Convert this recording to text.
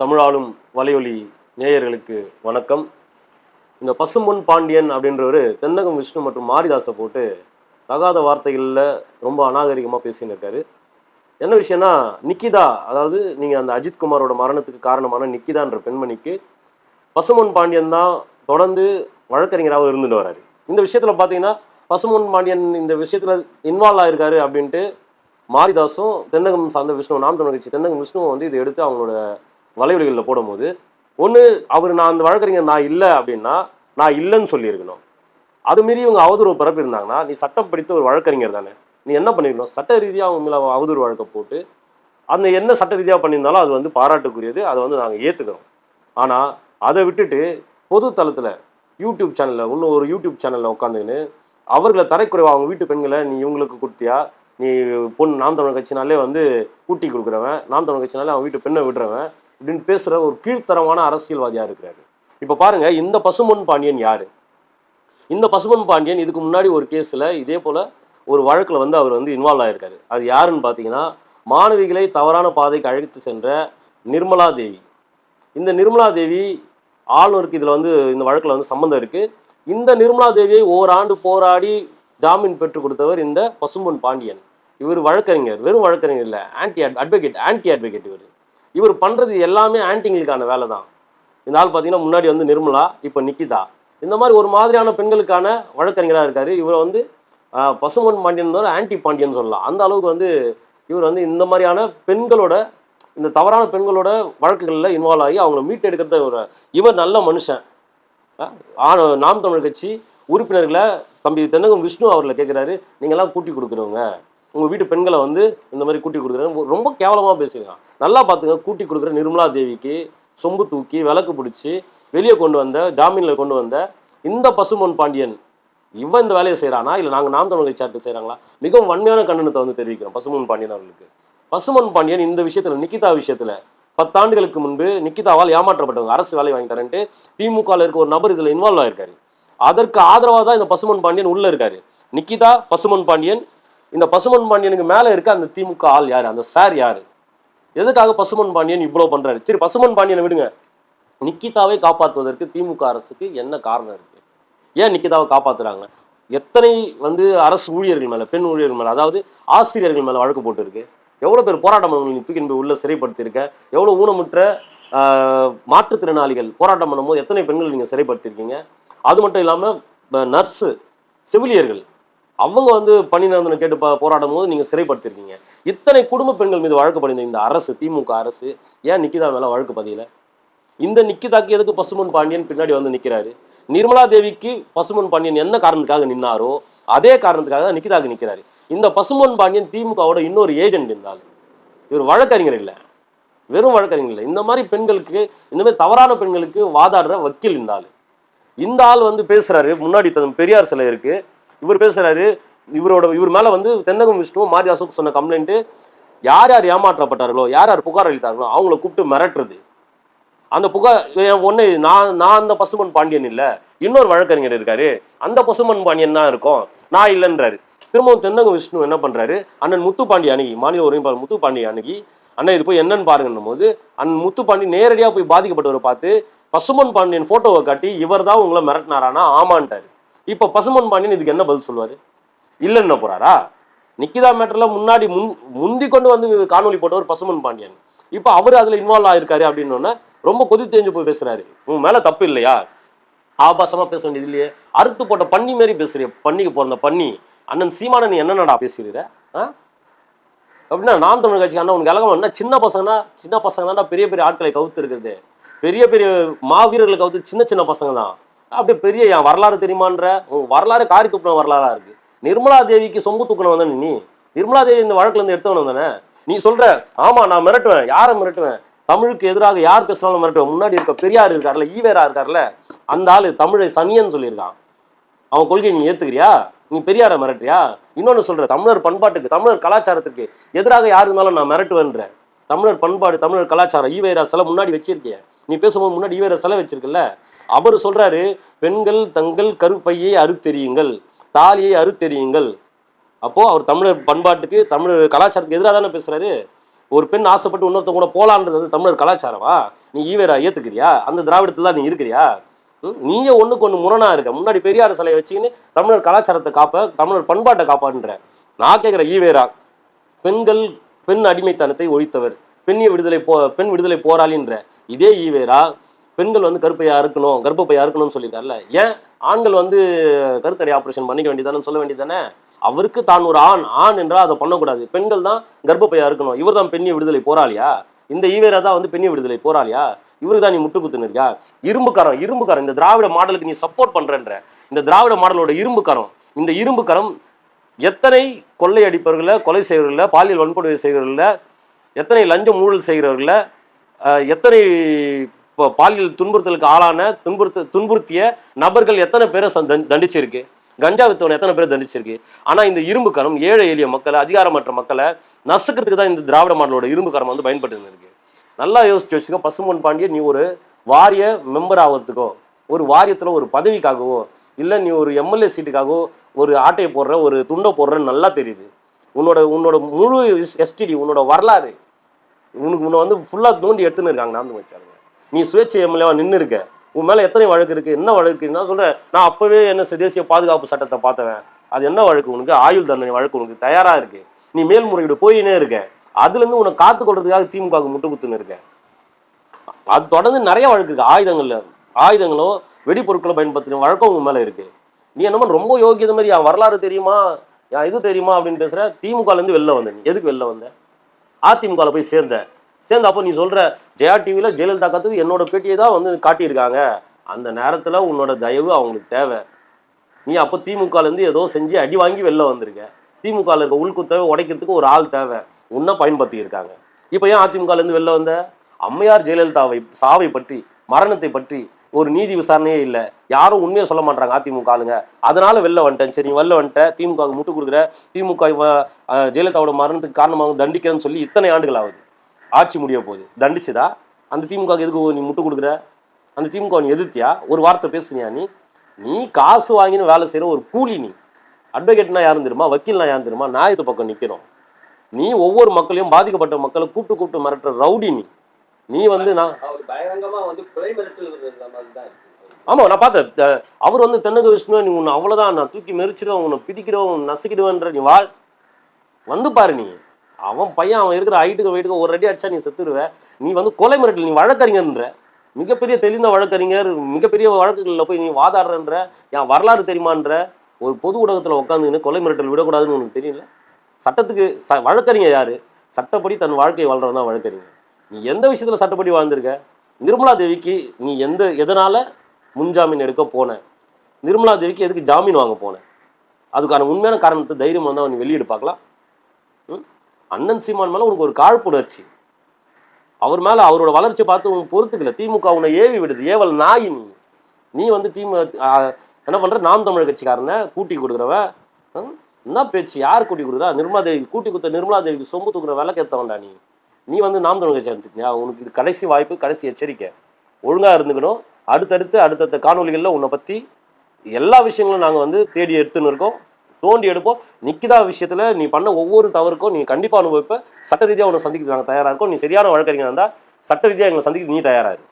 தமிழாளும் வலையொலி நேயர்களுக்கு வணக்கம். இந்த பசும்பொன் பாண்டியன் அப்படின்றவர் தென்னகம் விஷ்ணு மற்றும் மாரிதாஸை போட்டு தகாத வார்த்தைகளில் ரொம்ப அநாகரிகமாக பேசின்னு இருக்காரு. என்ன விஷயம்னா நிக்கிதா அதாவது நீங்கள் அந்த அஜித் குமாரோட மரணத்துக்கு காரணமான நிக்கிதான்ற பெண்மணிக்கு பசுமொன் பாண்டியன் தான் தொடர்ந்து வழக்கறிஞராக இருந்துட்டு வராரு. இந்த விஷயத்தில் பார்த்தீங்கன்னா பசுமொன் பாண்டியன் இந்த விஷயத்தில் இன்வால்வ் ஆயிருக்காரு அப்படின்ட்டு மாரிதாஸும் தென்னகம் சார்ந்த விஷ்ணு நாம் தமிழ் கட்சி தென்னகம் விஷ்ணுவும் வந்து இதை எடுத்து அவங்களோட வலைவலிகளில் போடும்போது ஒன்று அவர் நான் அந்த வழக்கறிஞர் நான் இல்லை அப்படின்னா நான் இல்லைன்னு சொல்லியிருக்கணும். அது மீறி இவங்க அவதூறு பரப்பியிருந்தாங்கன்னா நீ சட்டம் படித்த ஒரு வழக்கறிஞர் தானே. நீ என்ன பண்ணிருக்கணும்? சட்ட ரீதியாக அவங்க மேலே அவதூறு வழக்கை போட்டு அந்த என்ன சட்ட ரீதியாக பண்ணியிருந்தாலும் அது வந்து பாராட்டுக்குரியது அதை வந்து நாங்கள் ஏற்றுக்கிறோம் ஆனால் அதை விட்டுட்டு பொது தளத்தில் யூடியூப் சேனலில் இன்னும் ஒரு யூடியூப் சேனலில் உட்காந்துக்கின்னு அவர்களை தரைக்குறைவா அவங்க வீட்டு பெண்களை நீ இவங்களுக்கு கொடுத்தியா? நீ பொண்ணு நாம் தமிழ் கட்சினாலே வந்து கூட்டி கொடுக்குறவன் நாம் தமிழ் கட்சினாலே அவன் வீட்டு பெண்ணை விடுறவன் இப்படின்னு பேசுகிற ஒரு கீழ்த்தரமான அரசியல்வாதியாக இருக்கிறாரு. இப்போ பாருங்கள் இந்த பசுமொன் பாண்டியன் யார்? இந்த பசுமன் பாண்டியன் இதுக்கு முன்னாடி ஒரு கேஸில் இதே போல் ஒரு வழக்கில் வந்து அவர் வந்து இன்வால்வ் ஆயிருக்காரு. அது யாருன்னு பார்த்தீங்கன்னா மாணவிகளை தவறான பாதைக்கு அழைத்து சென்ற நிர்மலா தேவி. இந்த நிர்மலா தேவி ஆளுநருக்கு இதில் வந்து இந்த வழக்கில் வந்து சம்மந்தம் இருக்குது இந்த நிர்மலா தேவியை ஓராண்டு போராடி ஜாமீன் பெற்றுக் கொடுத்தவர் இந்த பசும்பொன் பாண்டியன். இவர் வழக்கறிஞர் வெறும் வழக்கறிஞர் இல்லை ஆன்டி அட்வொகேட் ஆன்டி அட்வொகேட் இவர். இவர் பண்ணுறது எல்லாமே ஆன்டிங்களுக்கான வேலை தான் இந்த ஆள் பார்த்தீங்கன்னா முன்னாடி வந்து நிர்மலா இப்போ நிக்கிதா. இந்த மாதிரி ஒரு மாதிரியான பெண்களுக்கான வழக்கறிஞராக இருக்கார். இவரை வந்து பசுமன் பாண்டியன் ஒரு ஆன்டி பாண்டியன் சொல்லலாம். அந்த அளவுக்கு வந்து இவர் வந்து இந்த மாதிரியான பெண்களோட இந்த தவறான பெண்களோட வழக்குகளில் இன்வால்வ் ஆகி அவங்கள மீட்டெடுக்கிறத ஒரு இவர் நல்ல மனுஷன். நாம் தமிழ் கட்சி உறுப்பினர்களை தம்பி தென்னகம் விஷ்ணு அவர்களை கேட்குறாரு நீங்கள்லாம் கூட்டி கொடுக்குறவங்க. உங்கள் வீட்டு பெண்களை வந்து இந்த மாதிரி கூட்டி கொடுக்குறேன் ரொம்ப கேவலமாக பேசியிருக்கான் நல்லா பார்த்துங்க கூட்டி கொடுக்குற நிர்மலா தேவிக்கு சொம்பு தூக்கி விளக்கு பிடிச்சி வெளியே கொண்டு வந்த ஜாமீனில் கொண்டு வந்த இந்த பசுமொன் பாண்டியன் இவன் இந்த வேலையை செய்கிறானா இல்லை நாங்கள் நாம் தமிழ் கட்சி செய்கிறாங்களா மிகவும் வன்மையான கண்டனத்தை வந்து தெரிவிக்கிறோம் பசுமொன் பாண்டியன் அவர்களுக்கு. பசுமொன் பாண்டியன் இந்த விஷயத்தில் நிக்கிதா விஷயத்தில் பத்தாண்டுகளுக்கு முன்பு நிக்கிதாவால் ஏமாற்றப்பட்டவங்க அரசு வேலை வாங்கி தரேன்ட்டு திமுகவில் இருக்க ஒரு நபர் இதில் இன்வால்வ் ஆயிருக்காரு. அதற்கு ஆதரவாக தான் இந்த பசுமன் பாண்டியன் உள்ளே இருக்காரு. நிக்கிதா பசுமன் பாண்டியன் இந்த பசுமன் பாண்டியனுக்கு மேலே இருக்க அந்த திமுக ஆள் யார்? அந்த சார் யார்? எதுக்காக பசுமன் பாண்டியன் இவ்வளோ பண்ணுறாரு சரி பசுமன் பாண்டியனை விடுங்க. நிக்கிதாவை காப்பாற்றுவதற்கு திமுக அரசுக்கு என்ன காரணம் இருக்குது ஏன் நிக்கிதாவை காப்பாற்றுறாங்க எத்தனை வந்து அரசு ஊழியர்கள் மேலே பெண் ஊழியர்கள் மேலே அதாவது ஆசிரியர்கள் மேலே வழக்கு போட்டிருக்கு. எவ்வளோ பேர் போராட்டம் பண்ணவங்க நீ தூக்கின்னு போய் உள்ள சிறைப்படுத்தியிருக்க? எவ்வளோ ஊனமுற்ற மாற்றுத்திறனாளிகள் போராட்டம் பண்ணும்போது எத்தனை பெண்கள் நீங்கள் சிறைப்படுத்தியிருக்கீங்க? அது மட்டும் இல்லாமல் நர்ஸு செவிலியர்கள் அவங்க வந்து பணி நிரந்தரம் கேட்டு போராடும் போது நீங்கள் சிறைப்படுத்திருக்கீங்க. இத்தனை குடும்ப பெண்கள் மீது வழக்கு பதிந்த இந்த அரசு திமுக அரசு ஏன் நிக்கிதா மேலே வழக்கு பதியல? இந்த நிக்கிதாக்கு எதுக்கு பசுமன் பாண்டியன் பின்னாடி வந்து நிற்கிறாரு நிர்மலா தேவிக்கு பசுமன் பாண்டியன் என்ன காரணத்துக்காக நின்னாரோ அதே காரணத்துக்காக தான் நிக்கிதாக்கு நிற்கிறாரு இந்த பசுமன் பாண்டியன் திமுகவோட இன்னொரு ஏஜென்ட் இருந்தால் இவர் வழக்கறிஞர் இல்லை. வெறும் வழக்கறிஞர் இல்லை. இந்த மாதிரி பெண்களுக்கு இந்த மாதிரி தவறான பெண்களுக்கு வாதாடுற வக்கீல் இந்த ஆள். இந்த ஆள் வந்து பேசுறாரு. முன்னாடி பெரியார் சிலை இருக்குது இவர் பேசுறாரு இவரோட இவர் மேல வந்து தென்னகம் விஷ்ணுவும் மாரிதாசும் சொன்ன கம்ப்ளைண்ட்டு யார் யார் ஏமாற்றப்பட்டார்களோ யார் யார் புகார் அளித்தார்களோ அவங்கள கூப்பிட்டு மிரட்டுறது. அந்த புகார் ஒன்று நான் நான் அந்த பசுமன் பாண்டியன் இல்லை இன்னொரு வழக்கறிஞர் இருக்காரு அந்த பசுமன் பாண்டியன் தான் இருக்கும் நான் இல்லைன்றாரு. திரும்பவும் தென்னகம் விஷ்ணு என்ன பண்ணுறாரு அண்ணன் முத்துப்பாண்டி அணுகி மாநில ஒருங்கிணைப்பாளர் முத்துப்பாண்டி அணுகி அண்ணன் இது போய் என்னன்னு பாருங்கன்னும் போது அண்ணன் முத்துப்பாண்டி நேரடியாக போய் பாதிக்கப்பட்டவரை பார்த்து பசுமன் பாண்டியன் ஃபோட்டோவை காட்டி இவர் தான் உங்களை மிரட்டினாரானா ஆமான்ட்டாரு. இப்போ பசுமன் பாண்டியன் இதுக்கு என்ன பதில் சொல்லுவார்? இல்லைன்னு போறாரா? நிக்கிதா மேட்டர்ல முன்னாடி முன் முந்தி கொண்டு வந்து காணொலி போட்டவர் பசுமன் பாண்டியன். இப்போ அவர் அதில் இன்வால்வ் ஆயிருக்காரு அப்படின்னு ரொம்ப கொதி தெரிஞ்சு போய் பேசுறாரு. உன் மேலே தப்பு இல்லையா? ஆபாசமாக பேச வேண்டியது இல்லையே. அறுத்து போட்ட பன்னி மாரி பேசுறிய. பன்னிக்கு பிறந்த பன்னி. அண்ணன் சீமான நீ என்னடா பேசுகிற ஆ? அப்படின்னா நாம் தமிழ் கட்சி அண்ணா உனக்கு இலகம் என்ன சின்ன பசங்கன்னா சின்ன பசங்க தான்டா பெரிய பெரிய ஆட்களை கவுத்து இருக்கிறது. பெரிய பெரிய மாவீரர்களை கவுத்து சின்ன சின்ன பசங்க தான் அப்படியே பெரிய என் வரலாறு தெரியுமான்ற? உன் வரலாறு காரி துப்புன வரலாறா இருக்கு. நிர்மலா தேவிக்கு சொம்பு தூக்கணும் தானே நீ. நிர்மலா தேவி இந்த வழக்குல இருந்து தானே? நீ சொல்ற ஆமா நான் மிரட்டுவேன். யாரை மிரட்டுவேன்? தமிழுக்கு எதிராக யார் பேசினாலும் மிரட்டுவேன். முன்னாடி இருக்க பெரியார் இருக்கார்ல ஈவேரா இருக்கார்ல அந்த ஆள் தமிழை சனியன்னு சொல்லியிருக்கான். அவன் கொள்கையை நீ ஏத்துக்கிறியா? நீ பெரியாரை மிரட்டுறியா? இன்னொன்னு சொல்ற தமிழர் பண்பாட்டுக்கு தமிழர் கலாச்சாரத்துக்கு எதிராக யார் இருந்தாலும் நான் மிரட்டுவேன்ற. தமிழர் பண்பாடு தமிழர் கலாச்சாரம் ஈவேரா சிலை முன்னாடி வச்சிருக்கேன் நீ பேசும்போது முன்னாடி ஈவேரா சிலை வச்சிருக்கல அவர் சொல்றாரு பெண்கள் தங்கள் கருப்பையை அறுத்தெறியுங்கள் தாலியை அறுத்தெறியுங்கள். அப்போ அவர் தமிழர் பண்பாட்டுக்கு தமிழர் கலாச்சாரத்துக்கு எதிராக தானே பேசுறாரு. ஒரு பெண் ஆசைப்பட்டு இன்னொருத்தன் கூட போலான்றது வந்து தமிழர் கலாச்சாரமா? நீ ஈவேரா ஏத்துக்கிறியா? அந்த திராவிடத்துல நீ இருக்கிறியா? நீயே ஒண்ணுக்கு ஒண்ணு முரணா இருக்க. முன்னாடி பெரியார் சிலையை வச்சுக்கின்னு தமிழர் கலாச்சாரத்தை காப்ப தமிழர் பண்பாட்டை காப்பாடுன்ற நான் கேட்குற ஈவேரா பெண்கள் பெண் அடிமைத்தனத்தை ஒழித்தவர் பெண்ணிய விடுதலை போ பெண் விடுதலை போராளின்ற. இதே ஈவேரா பெண்கள் வந்து கருப்பையாக இருக்கணும் கர்ப்பப்பையாக இருக்கணும்னு சொல்லியிருக்காருல்ல. ஏன்? ஆண்கள் வந்து கருத்தடை ஆப்ரேஷன் பண்ணிக்க வேண்டியதானு சொல்ல வேண்டியதானே அவருக்கு தான் ஒரு ஆண் ஆண் என்றால் அதை பண்ணக்கூடாது. பெண்கள் தான் கர்ப்பப்பையா இருக்கணும். இவர் தான் பெண்ணிய விடுதலை போராளியா? இந்த ஈவேரா தான் வந்து பெண்ணிய விடுதலை போராளியா? இவருக்கு தான் நீ முட்டு குத்துனிருக்கியா இரும்புக்காரம் இரும்புக்காரம் இந்த திராவிட மாடலுக்கு நீ சப்போர்ட் பண்ணுறன்ற இந்த திராவிட மாடலோட இரும்புக்காரம் இந்த இரும்புக்கரம் எத்தனை கொள்ளையடிப்பவர்களை கொலை செய்கிறவர்கள பாலியல் வன்கொடுமை செய்கிறவர்கள எத்தனை லஞ்சம் ஊழல் செய்கிறவர்கள எத்தனை பாலியல் துன்புறுத்தலுக்கு ஆளான துன்புறுத்த துன்புறுத்திய நபர்கள் எத்தனை பேரை தண்டிச்சிருக்கு? கஞ்சா வித்தவன் எத்தனை பேரை தண்டிச்சிருக்கு? ஆனால் இந்த இரும்பு கரம் ஏழை எளிய மக்களை அதிகாரமற்ற மக்களை நசுக்கிறதுக்கு தான் இந்த திராவிட மாடலோட இரும்பு கரம் வந்து பயன்பட்டு இருக்கு நல்லா யோசிச்சு வச்சுக்கோ பசுமன் பாண்டியன் நீ ஒரு வாரிய மெம்பர் ஆகிறதுக்கோ ஒரு வாரியத்தில் ஒரு பதவிக்காகவோ இல்லை நீ ஒரு எம்எல்ஏ சீட்டுக்காகவோ ஒரு ஆட்டையை போடுற ஒரு துண்டை போடுறன்னு நல்லா தெரியுது. உன்னோட உன்னோட முழு எஸ்டிடி உன்னோட வரலாறு உனக்கு உன்னை வந்து ஃபுல்லாக தோண்டி எடுத்துன்னு இருக்காங்க நான் வச்சாருங்க நீ சுயேட்சை எம்எல்ஏவா நின்று இருக்க உன் மேலே எத்தனை வழக்கு இருக்கு? என்ன வழக்கு நான் சொல்கிறேன் நான் அப்போவே என்ன தேசிய பாதுகாப்பு சட்டத்தை பார்த்தவன். அது என்ன வழக்கு உனக்கு? ஆயுள் தண்டனை வழக்கு உனக்கு தயாராக இருக்கு. நீ மேல்முறையீடு போயினே இருக்க. அதுலேருந்து உன்னை காத்துக்கொள்றதுக்காக திமுகவுக்கு முட்டு குத்துன்னு இருக்கேன் அது தொடர்ந்து நிறைய வழக்கு இருக்கு. ஆயுதங்களில் ஆயுதங்களோ வெடிப்பொருட்களை பயன்படுத்தின வழக்கம் உங்க மேலே இருக்கு. நீ என்னமோ ரொம்ப யோகியது மாதிரி என் வரலாறு தெரியுமா? என் இது தெரியுமா? அப்படின்னு பேசுற திமுகலேருந்து வெளில வந்த நீ. எதுக்கு வெளில வந்த? அதிமுகவில் போய் சேர்ந்தேன் சேர்ந்து அப்போ நீ சொல்கிற ஜெயா டிவியில் ஜெயலலிதா கத்துக்கு என்னோட பேட்டியை தான் வந்து காட்டியிருக்காங்க. அந்த நேரத்தில் உன்னோட தயவு அவங்களுக்கு தேவை. நீ அப்போ திமுகலேருந்து ஏதோ செஞ்சு அடி வாங்கி வெளில வந்திருக்க. திமுகவில் இருக்க உள்குத்தவை உடைக்கிறதுக்கு ஒரு ஆள் தேவை. உன்னை பயன்படுத்தியிருக்காங்க. இப்போ ஏன் அதிமுகலேருந்து வெளில வந்த? அம்மையார் ஜெயலலிதாவை சாவை பற்றி மரணத்தை பற்றி ஒரு நீதி விசாரணையே இல்லை. யாரும் உண்மையை சொல்ல மாட்டாங்க அதிமுக ஆளுங்க. அதனால வெளில வந்துட்டேன். சரி வெளில வந்துட்டேன் திமுக முட்டு கொடுக்குற. திமுக ஜெயலலிதாவோட மரணத்துக்கு காரணமாக தண்டிக்கிறேன்னு சொல்லி இத்தனை ஆண்டுகள் ஆகுது. ஆட்சி முடிய போகுது. தண்டிச்சுதா? அந்த திமுக எதுக்கு நீ முட்டு கொடுக்குற? அந்த திமுக நீ எதிர்த்தியா? ஒரு வார்த்தை பேசுனியா நீ? நீ காசு வாங்கின்னு வேலை செய்கிற ஒரு கூலி நீ. அட்வொகேட்னா யாரும் தெரியுமா? வக்கீல்னா யாரும் தெரியுமா? நியாயத்து பக்கம் நிற்கணும் நீ ஒவ்வொரு மக்களையும் பாதிக்கப்பட்ட மக்களை கூப்பிட்டு கூப்பிட்டு மிரட்டுற ரவுடி நீ. நீ வந்து நான் ஆமாம் நான் பார்த்தேன். அவர் வந்து தென்னக விஷ்ணு நீ உன்னை அவ்வளோதான் நான் தூக்கி மெரிச்சிடுவேன் உன்னை உன்னை நசுக்கிடுவேன்ற நீ வாழ். வந்து பாரு நீ. அவன் பையன் அவன் இருக்கிற ஹைட்டுக்கு வெயிட்டுக்கு ஒரு அடி அடிச்சா நீ செத்துருவ. நீ வந்து கொலை மிரட்டல் நீ வழக்கறிஞர்ன்ற. மிகப்பெரிய தெளிந்த வழக்கறிஞர் மிகப்பெரிய வழக்குகளில் போய் நீ வாதாடுறன்ற என் வரலாறு தெரியுமான்ற ஒரு பொது ஊடகத்தில் உட்காந்துன்னு கொலை மிரட்டல் விடக்கூடாதுன்னு உனக்கு தெரியல? சட்டத்துக்கு ச வழக்கறிஞர் யார்? சட்டப்படி தன் வாழ்க்கையை வாழ்றவன் தான் வழக்கறிஞர். நீ எந்த விஷயத்தில் சட்டப்படி வாழ்ந்திருக்க? நிர்மலா தேவிக்கு நீ எந்த எதனால் முன்ஜாமீன் எடுக்க போன? நிர்மலா தேவிக்கு எதுக்கு ஜாமீன் வாங்க போன? அதுக்கான உண்மையான காரணத்தை தைரியம் வந்தால் அவன் வெளியீடு பார்க்கலாம். அண்ணன் சீமான் மேலே உனக்கு ஒரு காழ்ப்புணர்ச்சி. அவர் மேலே அவரோட வளர்ச்சி பார்த்து உனக்கு பொறுத்துக்கல. திமுக உன்னை ஏவி விடுது. ஏவல் நாய் நீ. நீ வந்து திமுக என்ன பண்ணுற நாம் தமிழ் கட்சிக்காரனை கூட்டி கொடுக்குறவன் ம்? என்ன பேச்சு? யார் கூட்டி கொடுக்குறா? நிர்மலா தேவிக்கு கூட்டி கொடுத்த நிர்மலா தேவிக்கு சொம்பு தூக்குற விளக்கேற்றவன்டா நீ. நீ வந்து நாம் தமிழ் கட்சி எடுத்துக்கியா உனக்கு இது கடைசி வாய்ப்பு கடைசி எச்சரிக்கை. ஒழுங்காக இருந்துக்கணும். அடுத்தடுத்து அடுத்தடுத்த காணொலிகளில் உன்னை பற்றி எல்லா விஷயங்களும் நாங்கள் வந்து தேடி எடுத்துன்னு இருக்கோம். தோண்டி எடுப்போம். நிக்கிதா விஷயத்துல நீ பண்ண ஒவ்வொரு தவறுக்கும் நீ கண்டிப்பா அனுபவிப்ப. சட்ட ரீதியாக உன்னை சந்திக்க நாங்கள் தயாராக இருக்கோம். நீ சரியான வழக்கறிஞர் இருந்தால் சட்ட ரீதியாக எங்களை சந்திக்க நீ தயாராக இரு.